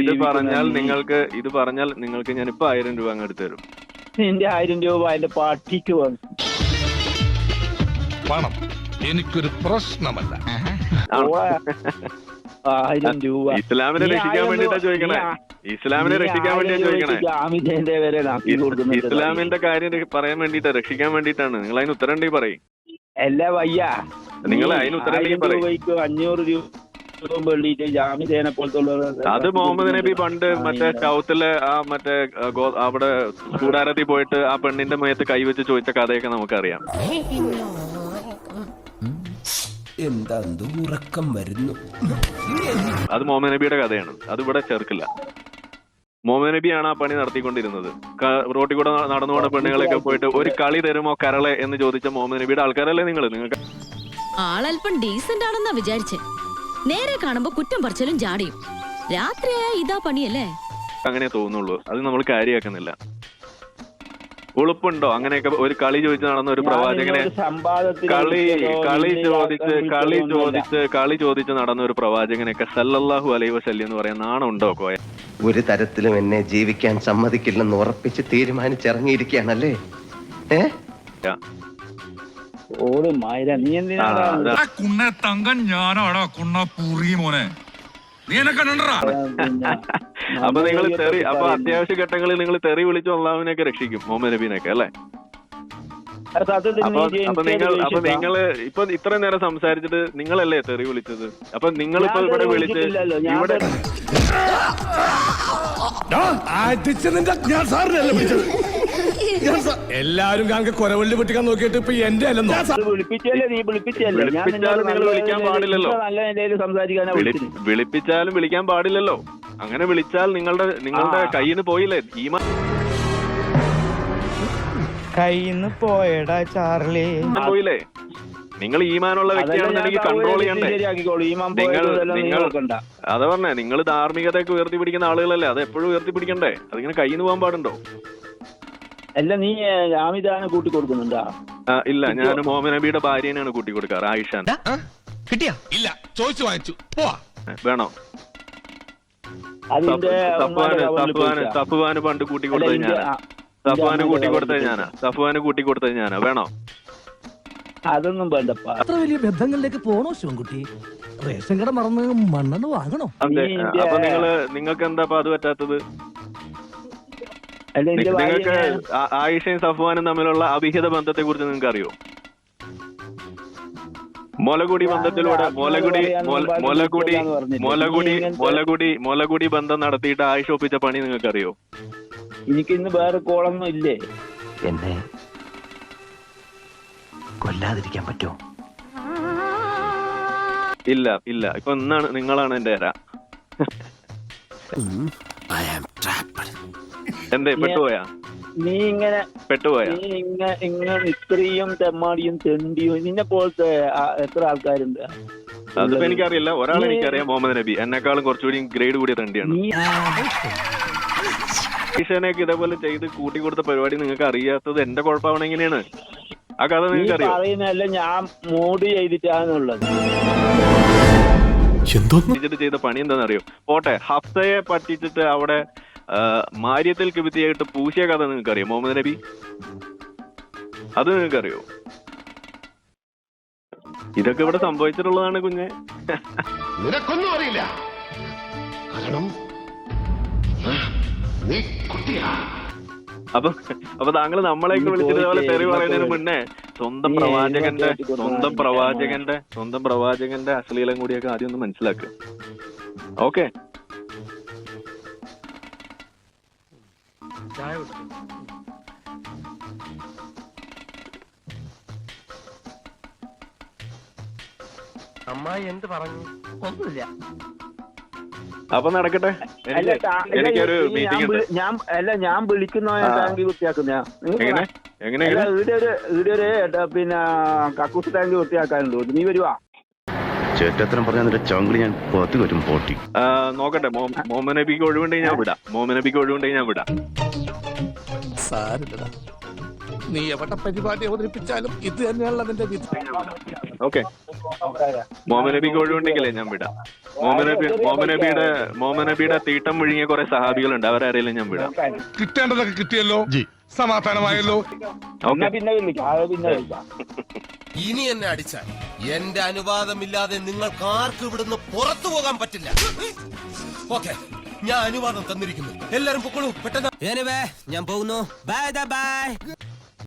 ഇത് പറഞ്ഞാൽ നിങ്ങൾക്ക് ഇത് പറഞ്ഞാൽ നിങ്ങൾക്ക് ഞാൻ ഇപ്പൊ ആയിരം രൂപ അങ്ങ് എടുത്തു തരും. എന്റെ ആയിരം രൂപ എന്റെ പാർട്ടിക്ക് വന്നു പണം എനിക്കൊരു പ്രശ്നമല്ല. ആയിരം രൂപ. ഇസ്ലാമിനെ രക്ഷിക്കാൻ വേണ്ടിട്ടാ ചോദിക്കണേ. ഇസ്ലാമിനെ രക്ഷിക്കാൻ വേണ്ടിയാ ചോദിക്കണേ. ഇസ്ലാമിന്റെ കാര്യം പറയാൻ വേണ്ടിട്ടാ രക്ഷിക്കാൻ വേണ്ടിട്ടാണ് നിങ്ങൾ അതിന് ഉത്തരം ഉണ്ടെങ്കിൽ പറയും. അല്ല വയ്യ. നിങ്ങൾ അതിന് ഉത്തരം ആയിരം ഉണ്ടെങ്കിൽ പറയും. അഞ്ഞൂറ് രൂപ അത് മുഹമ്മദ് നബി പണ്ട് മറ്റേ സൗത്തിലെ ആ മറ്റേ ഗോ- അവിടെ കൂടാരത്തിൽ പോയിട്ട് ആ പെണ്ണിന്റെ മേത്ത് കൈവച്ച് ചോദിച്ച കഥയൊക്കെ നമുക്കറിയാം. എന്താ ഉറക്കം വരുന്നു? അത് മുഹമ്മദ് നബിയുടെ കഥയാണ്. അത് ഇവിടെ ചേർക്കില്ല. മുഹമ്മദ് നബിയാണ് ആ പണി നടത്തിക്കൊണ്ടിരുന്നത്. റോട്ടിൽ കൂടെ നടന്നു പോണ പെണ്ണുങ്ങളൊക്കെ പോയിട്ട് ഒരു കളി തരുമോ കരളെ എന്ന് ചോദിച്ച മുഹമ്മദ് നബിയുടെ ആൾക്കാരല്ലേ നിങ്ങൾ നിങ്ങൾക്ക് ആളല്പം ഡീസന്റ് ആണെന്നാ വിചാരിച്ചേ. നേരെ കാണുമ്പോ കുറ്റം പറിച്ചാലും ജാടിയും. രാത്രിയായ ഇതാ പണിയല്ലേ? അങ്ങനെ തോന്നുള്ളൂ. അത് നമ്മൾ കാര്യമാക്കുന്നില്ല ഉളുപ്പുണ്ടോ? അങ്ങനെയൊക്കെ ഒരു കളി ചോദിച്ച് നടന്ന ഒരു പ്രവാചകനെ കളി കളി ചോദിച്ച് കളി ചോദിച്ച് കളി ചോദിച്ച് നടന്ന ഒരു പ്രവാചകനൊക്കെ സല്ലല്ലാഹു അലൈഹി വസല്ലം എന്ന് പറയാൻ നാണുണ്ടോ കോയ? ഒരു തരത്തിലും എന്നെ ജീവിക്കാൻ സമ്മതിക്കില്ലെന്ന് ഉറപ്പിച്ച് തീരുമാനിച്ചിറങ്ങിയിരിക്കുകയാണല്ലേ? ഏ? ഓട് മൈര നീ ആ, എന്തിനാണ് അതാ. ആ കുണ്ണ തങ്കൻ ഞാനാടാ കുണ്ണ പുറി മോനെ നീ എന്നെ അപ്പൊ നിങ്ങൾ തെറി അപ്പൊ. അത്യാവശ്യ ഘട്ടങ്ങളിൽ നിങ്ങൾ തെറി വിളിച്ച് ഒന്നാമിനൊക്കെ രക്ഷിക്കും മുഹമ്മദ് നബീനൊക്കെ അല്ലേ അപ്പൊ നിങ്ങൾ അപ്പൊ. നിങ്ങൾ ഇപ്പൊ ഇത്രയും നേരം സംസാരിച്ചിട്ട് നിങ്ങളല്ലേ തെറി വിളിച്ചത് അപ്പൊ നിങ്ങളിപ്പോ ഇവിടെ വിളിച്ച് ഞാൻ ഇവിടെ ഞാൻ സാറിനല്ല വിളിച്ചത്? എല്ലാരും കാണുക കൊരവള്ളി പൊട്ടിക്കാൻ നോക്കിയിട്ട് ഇപ്പൊ എന്റെ അല്ലെന്നോ വിളിപ്പിച്ചല്ലേ നീ വിളിപ്പിച്ചല്ലേ? ഞാൻ വിളിപ്പിച്ചാലും നിങ്ങൾ വിളിക്കാൻ പാടില്ലല്ലോ. നല്ല നിലയിൽ സംസാരിക്കാനാ വിളി- വിളിപ്പിച്ചാലും വിളിക്കാൻ പാടില്ലല്ലോ. അങ്ങനെ വിളിച്ചാൽ നിങ്ങളുടെ നിങ്ങളുടെ കയ്യിന്ന് കയ്യിൽ നിന്ന് പോയില്ലേ? ഈ കയ്യിന്ന് പോയടാ ചാർലി. പോയില്ലേ? നിങ്ങൾ ഈമാനുള്ള വ്യക്തിയാണെന്നുണ്ടെങ്കിൽ കൺട്രോൾ ചെയ്യണ്ടേ? നിങ്ങൾ നിങ്ങൾ അത് പറഞ്ഞേ നിങ്ങൾ ധാർമ്മികതയൊക്കെ ഉയർത്തി പിടിക്കുന്ന ആളുകളല്ലേ? അത് എപ്പോഴും ഉയർത്തി പിടിക്കണ്ടേ അതിങ്ങനെ കയ്യിൽ നിന്ന് പോകാൻ പാടുണ്ടോ? അല്ല നീ ജാമിദാനെ കൂട്ടി കൊടുക്കുന്നുണ്ടാ? ഇല്ല ഞാൻ മുഹമ്മദ് നബിയുടെ ഭാര്യനെയാണ് കൂട്ടി കൊടുക്കാറ് ആയിഷാൻ. കിട്ടിയാ? ഇല്ല ചോദിച്ചു വാങ്ങിച്ചു. വേണോ? സഫുവാന് പണ്ട് കൂട്ടി കൊടുത്തത് ഞാനാ. സഫുവാന് കൂട്ടി കൊടുത്തത് ഞാനാ. സഫ്വാന് കൂട്ടി കൊടുത്തത് ഞാനാ. വേണോ? അതൊന്നും വേണ്ടപ്പാ. അത്ര വലിയ ബന്ധങ്ങളിലേക്ക് പോണോ ശിവൻകുട്ടി? റേഷൻ കട മറന്ന് മണ്ണെണ്ണ വാങ്ങണോ? അതെ നീ ഇന്റെ- അപ്പൊ നിങ്ങൾ നിങ്ങൾക്ക് എന്താ അപ്പൊ അത് പറ്റാത്തത്? അല്ല എന്റെ നി- നിങ്ങൾക്ക് ഭാര്യ ആ- ആയിഷയും സഫ്വാനും തമ്മിലുള്ള അവിഹിത ബന്ധത്തെ കുറിച്ച് നിങ്ങൾക്ക് അറിയോ മുലകുടി ബന്ധത്തിലൂടെ ഞാൻ മുലകുടി പറയാനൊന്നും മുല- പാടില്ല മുലകുടി പറഞ്ഞില്ലേ? മുലകുടി നീ ഇങ്ങനത്തെ- മുലകുടി മുലകുടി ബന്ധം നടത്തിയിട്ട് ആയിഷ ഒപ്പിച്ച പണി നിങ്ങൾക്ക് അറിയോ എനിക്ക് ഇന്ന് വേറെ കോളൊന്നും ഇല്ലേ? എന്നെ കൊല്ലാതിരിക്കാൻ പറ്റുമോ? ഇല്ല ഇല്ല. ഇപ്പൊ ഇന്നാണ് നിങ്ങളാണ് എന്റെ എര എന്തേ പെട്ടുപോയാ? നീ ഇങ്ങനെ പെട്ടുപോയാ? നീ ഇങ്ങനെ ഇങ്ങനെ ഇത്രയും തെമ്മാടിയും തെണ്ടിയും നിന്നെ പോലത്തെ ആ- എത്ര ആൾക്കാരുണ്ട്? അതിപ്പോ എനിക്കറിയില്ല. ഒരാളെ എനിക്കറിയാം മുഹമ്മദ് നബി. എന്നെക്കാളും കുറച്ചുകൂടി ഗ്രേഡ് കൂടിയ തണ്ടിയാണ്. നീ ഈശാനെയൊക്കെ ഇതേപോലെ ചെയ്ത് കൂട്ടി കൊടുത്ത പരിപാടി നിങ്ങൾക്ക് അറിയാത്തത് എന്റെ കുഴപ്പമാണ് എങ്ങനെയാണ്? ആ കഥ നീ നിങ്ങൾക്ക് അറിയോ പറയുന്നതല്ല ഞാൻ മൂഡ് ചെയ്തിട്ടാണുള്ളത്. പറ്റിച്ചിട്ട് ചെയ്ത പണി എന്താണെന്നറിയോ? പോട്ടെ ഹഫ്സയെ പറ്റിച്ചിട്ട് അവിടെ മാര്യത്തിൽ കിബിത്തിയായിട്ട് പൂശിയ കഥ നിങ്ങൾക്കറിയോ മുഹമ്മദ് നബി? അത് നിങ്ങൾക്ക് അറിയോ ഇതൊക്കെ ഇവിടെ സംഭവിച്ചിട്ടുള്ളതാണ് കുഞ്ഞെ. നിനക്കൊന്നും അറിയില്ല. കാരണം നീ കുട്ടിയാ. അപ്പൊ അപ്പൊ താങ്കൾ നമ്മളെയൊക്കെ വിളിച്ചിട്ട് തെറി പറയുന്നതിന് മുന്നേ സ്വന്തം പ്രവാചകന്റെ സ്വന്തം പ്രവാചകന്റെ സ്വന്തം പ്രവാചകന്റെ അശ്ലീലം കൂടിയൊക്കെ ആദ്യം ഒന്ന് മനസ്സിലാക്കുക ഓക്കെ. അമ്മായി എന്ത് പറഞ്ഞു? ഒന്നുമില്ല. അപ്പൊ നടക്കട്ടെ. എനിക്കൊരു മീറ്റിംഗ് ഞാൻ ഉണ്ട്. വിളി- ഞാൻ അല്ല ഞാൻ വിളിക്കുന്ന. വൃത്തിയാക്കുന്ന. എങ്ങനെ? എങ്ങനെ ഇവിടെ ഒരു ഇവിടെ ഒരു പിന്നെ കക്കൂസ് ടാങ്ക് വൃത്തിയാക്കാനുണ്ട്. നീ വരുവാ. ചേട്ടത്തരം പറഞ്ഞ നിന്റെ ചങ്കിളി ഞാൻ പുറത്ത് വരും പോട്ടി. നോക്കട്ടെ മോമനബിക്ക് ഒഴിവുണ്ടെങ്കിൽ ഞാൻ വിടാം. മോമനബിക്ക് നബിക്ക് ഒഴിവുണ്ടെങ്കിൽ ഞാൻ വിടാം. സാരില്ലടാ നീ എവിടെ പരിപാടി അവതരിപ്പിച്ചാലും ഇത് തന്നെയാണല്ലോ നിന്റെ വിധി. ഓക്കെ. മുഹമ്മദ് നബിക്ക് ഒഴിവുണ്ടെങ്കിലേ ഞാൻ വിടാം. മോമനബി മോമനബിയുടെ മോമനബിയുടെ തീട്ടം വിഴുങ്ങിയ കുറെ സഹാബികളുണ്ട്. അവരാരെങ്കിലും ഞാൻ വിടാം. കിട്ടേണ്ടതൊക്കെ കിട്ടിയല്ലോ? സമാധാനമായല്ലോ? എന്നാ ഓക്കെ പിന്നെ വിളിക്കാം. അത് പിന്നെ വിളിക്കാം. ഇനി എന്നെ അടിച്ചാൽ എന്റെ അനുവാദമില്ലാതെ നിങ്ങൾക്ക് ആർക്കും ഇവിടുന്ന് പുറത്തു പോകാൻ പറ്റില്ല. ഓക്കെ. ഞാൻ അനുവാദം തന്നിരിക്കുന്നു. എല്ലാരും പൊക്കോളൂ. പെട്ടെന്ന് ഞാൻ പോകുന്നു. Bye bye